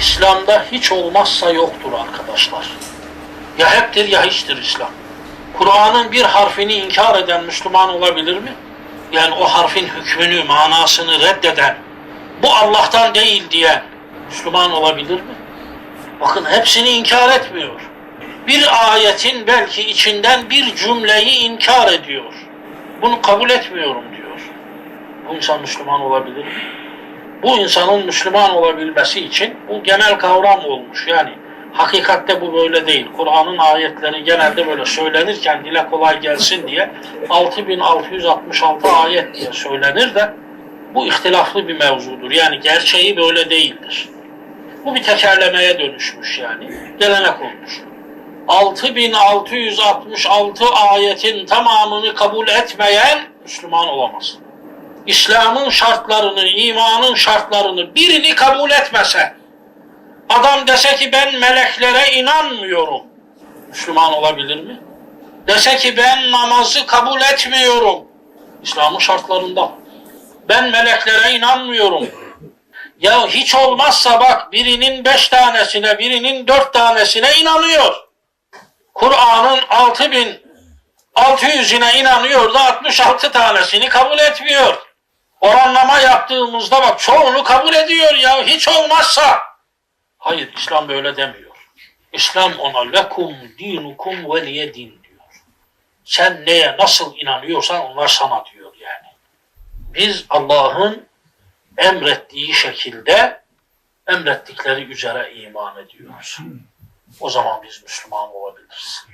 İslam'da hiç olmazsa yoktur arkadaşlar. Ya heptir ya hiçtir İslam. Kur'an'ın bir harfini inkar eden Müslüman olabilir mi? Yani o harfin hükmünü, manasını reddeden, bu Allah'tan değil diyen Müslüman olabilir mi? Bakın hepsini inkar etmiyor. Bir ayetin belki içinden bir cümleyi inkar ediyor. Bunu kabul etmiyorum diyor. Bu insan Müslüman olabilir mi? Bu insanın Müslüman olabilmesi için bu genel kavram olmuş. Yani hakikatte bu böyle değil. Kur'an'ın ayetleri genelde böyle söylenirken dile kolay gelsin diye 6666 ayet diye söylenir de bu ihtilaflı bir mevzudur. Yani gerçeği böyle değildir. Bu bir tekerlemeye dönüşmüş yani. Gelenek olmuş. 6666 ayetin tamamını kabul etmeyen Müslüman olamaz. İslam'ın şartlarını, imanın şartlarını birini kabul etmese, adam dese ki ben meleklere inanmıyorum, Müslüman olabilir mi? Dese ki ben namazı kabul etmiyorum, İslam'ın şartlarında. Ben meleklere inanmıyorum. Ya hiç olmazsa bak birinin beş tanesine, birinin dört tanesine inanıyor. Kur'an'ın 6600'üne inanıyor da 66 tanesini kabul etmiyor. Oranlama yaptığımızda bak çoğunu kabul ediyor ya hiç olmazsa. Hayır İslam böyle demiyor. İslam ona lekum dinukum veliye din diyor. Sen neye nasıl inanıyorsan onlar sana diyor yani. Biz Allah'ın emrettiği şekilde emrettikleri üzere iman ediyoruz. O zaman biz Müslüman olabiliriz.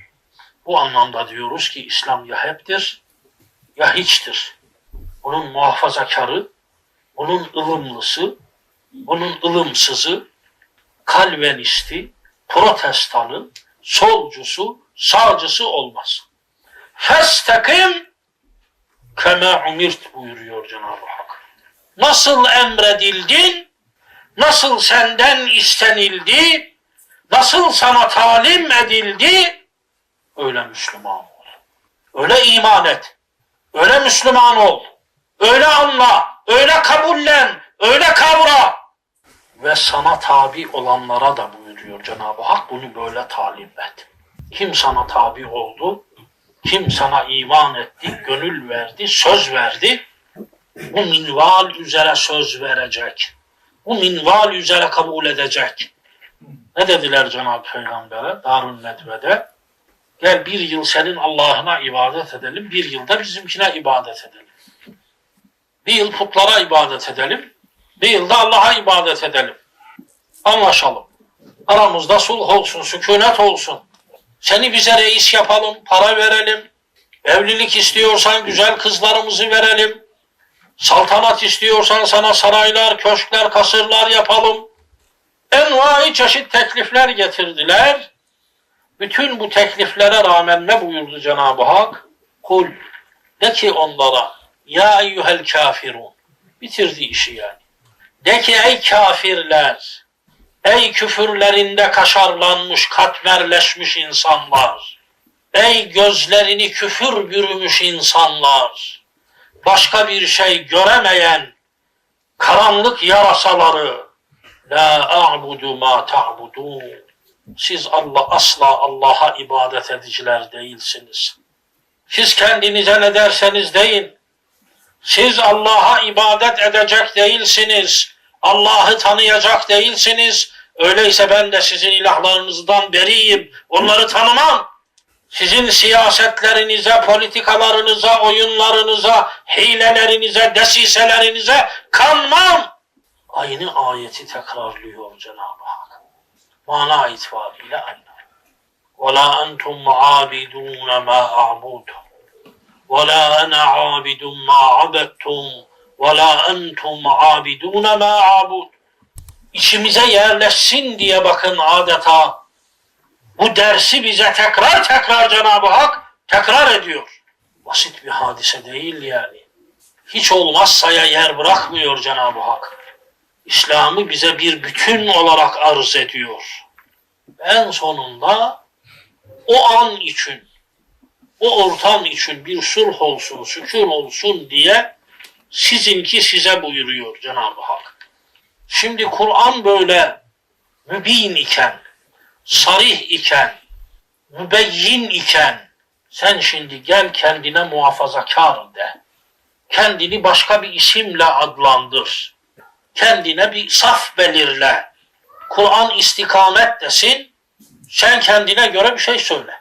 Bu anlamda diyoruz ki İslam ya heptir ya hiçtir. Bunun muhafazakarı, bunun ılımlısı, bunun ılımsızı, kalvenisti, protestanı, solcusu, sağcısı olmaz. Festekim keme umirt buyuruyor Cenab-ı Hak. Nasıl emredildin, nasıl senden istenildi, nasıl sana talim edildi, öyle Müslüman ol. Öyle iman et. Öyle Müslüman ol. Öyle anla, öyle kabullen, öyle kavra. Ve sana tabi olanlara da buyuruyor Cenab-ı Hak bunu böyle talim et. Kim sana tabi oldu, kim sana iman etti, gönül verdi, söz verdi, bu minval üzere söz verecek. Bu minval üzere kabul edecek. Ne dediler Cenab-ı Peygamber'e Darun Nedve'de? Gel bir yıl senin Allah'ına ibadet edelim, bir yılda bizimkine ibadet edelim. Bir yıl putlara ibadet edelim, bir yılda Allah'a ibadet edelim. Anlaşalım. Aramızda sulh olsun, sükunet olsun. Seni bize reis yapalım, para verelim. Evlilik istiyorsan güzel kızlarımızı verelim. Saltanat istiyorsan sana saraylar, köşkler, kasırlar yapalım. Envai çeşit teklifler getirdiler. Bütün bu tekliflere rağmen ne buyurdu Cenab-ı Hak? Kul de ki onlara ya eyyuhel kafirun bitirdi işi yani. De ki ey kafirler ey küfürlerinde kaşarlanmış katmerleşmiş insanlar ey gözlerini küfür bürümüş insanlar başka bir şey göremeyen karanlık yarasaları la a'budu ma ta'budun siz Allah asla Allah'a ibadet ediciler değilsiniz. Siz kendinize ne derseniz deyin. Siz Allah'a ibadet edecek değilsiniz. Allah'ı tanıyacak değilsiniz. Öyleyse ben de sizin ilahlarınızdan beriyim. Onları tanımam. Sizin siyasetlerinize, politikalarınıza, oyunlarınıza, hilelerinize, desiselerinize kanmam. Aynı ayeti tekrarlıyor Cenab-ı Hak mana itibariyle aynı. وَلَا أَنْتُمْ عَابِدُونَ مَا أَعْبُدُ وَلَا أَنَا عَابِدٌ مَا عَبَدْتُمْ وَلَا أَنْتُمْ عَابِدُونَ مَا أَعْبُدُ İçimize yerleşsin diye bakın adeta bu dersi bize tekrar tekrar Cenab-ı Hak tekrar ediyor. Basit bir hadise değil yani. Hiç olmazsaya yer bırakmıyor Cenab-ı Hak. İslam'ı bize bir bütün olarak arz ediyor. En sonunda o an için, o ortam için bir sulh olsun, sükun olsun diye sizinki size buyuruyor Cenab-ı Hak. Şimdi Kur'an böyle mübin iken, sarih iken, mübeyyin iken sen şimdi gel kendine muhafazakar de. Kendini başka bir isimle adlandır. Kendine bir saf belirle. Kur'an istikamet desin. Sen kendine göre bir şey söyle.